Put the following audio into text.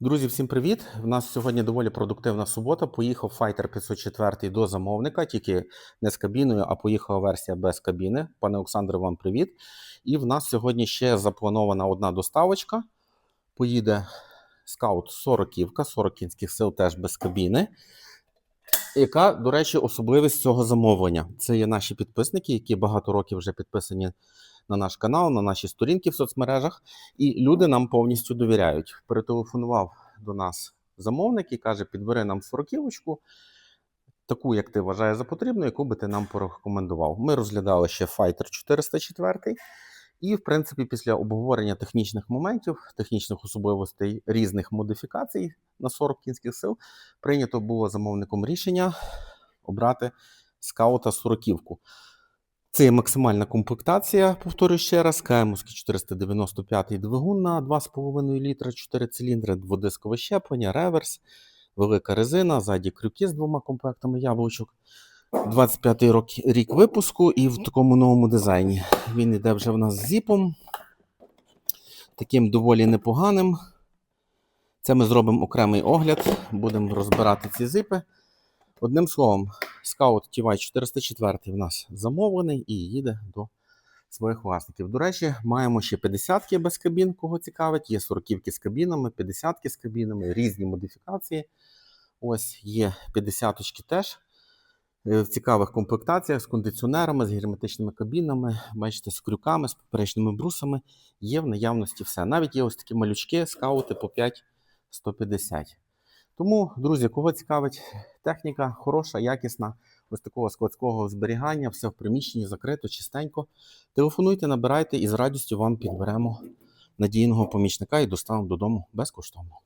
Друзі, всім привіт! У нас сьогодні доволі продуктивна субота. Поїхав Fighter 504 до замовника, тільки не з кабіною, а поїхала версія без кабіни. Пане Олександре, вам привіт. І в нас сьогодні ще запланована одна доставочка. Поїде скаут 40 40 кінських сил теж без кабіни. Яка, до речі, особливість цього замовлення? Це є наші підписники, які багато років вже підписані на наш канал, на наші сторінки в соцмережах, і люди нам повністю довіряють. Перетелефонував до нас замовник і каже: підбери нам сороківочку, таку, як ти вважаєш за потрібну, яку би ти нам порекомендував. Ми розглядали ще Fighter 404. І, в принципі, після обговорення технічних моментів, технічних особливостей різних модифікацій на 40 кінських сил, прийнято було замовником рішення обрати скаута 40 Це є максимальна комплектація, повторюю ще раз, КМовський 495 двигун на 2,5 літра, 4 циліндри, дводискове щеплення, реверс, велика резина, ззаді крюки з двома комплектами яблучок. 25-й рок, рік випуску і в такому новому дизайні. Він йде вже в нас з зіпом. Таким доволі непоганим. Це ми зробимо окремий огляд, будемо розбирати ці зипи. Одним словом, скаут TY 404 в нас замовлений і їде до своїх власників. До речі, маємо ще 50-ки без кабін, кого цікавить. Є 40-ки з кабінами, 50-ки з кабінами, різні модифікації. Ось є 50-очки теж. Е, В цікавих комплектаціях з кондиціонерами, з герметичними кабінами, бачите, з крюками, з поперечними брусами. Є в наявності все. Навіть є ось такі малючки, скаути по 5,150. Тому, друзі, кого цікавить техніка, хороша, якісна, ось такого складського зберігання, все в приміщенні закрито, чистенько. Телефонуйте, набирайте і з радістю вам підберемо надійного помічника і доставимо додому безкоштовно.